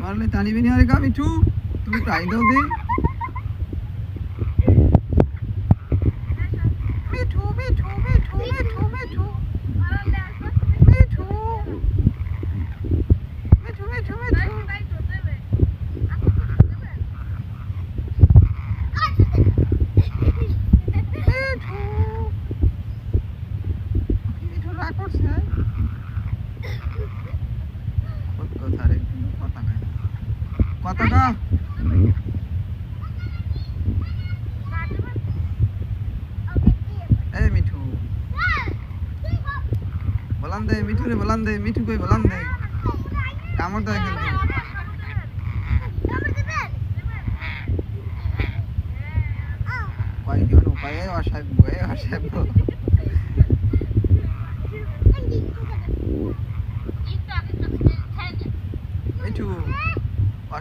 వాళ్ళని తని వినియారు కా మిఠు తు ట్రైన్ దౌది మిఠు మిఠు কা এই মিঠু। বলান দে, মিঠু রে দে, মিঠু কই, বলান দে। কামড় দেয় কিন্তু উপায় অসাধ্য, এ অসাধ্য।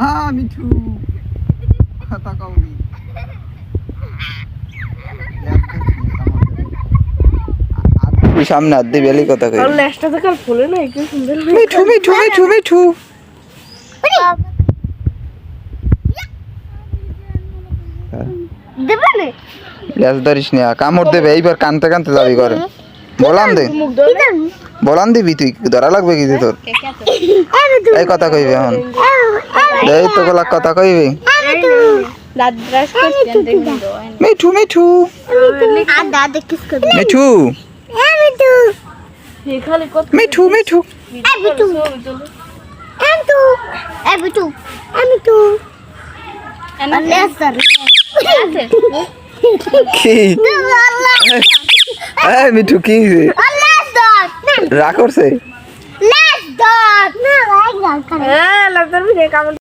আ মিঠু। কথা কাউরি সামনে দিয়ে বেলি কথা কই তো কাল ফুলে না একটু সুন্দর মিঠু মিঠু মিঠু মিঠু। দেবে না? লেজ ধরিস না কামড় দেবে এইবার কানতে কানতে যাবি করে বলাম দে। বলাম দিবি তুই ধরা লাগবে কিছু তোর। এই কথা কইবি এখন। তো গলা কথা কইবি। মিঠু মিঠু। মিঠু। মিঠু। মিঠু মিঠু। মিঠু কি? এই মিঠু কি হইছে? লেসার রাগ করছে?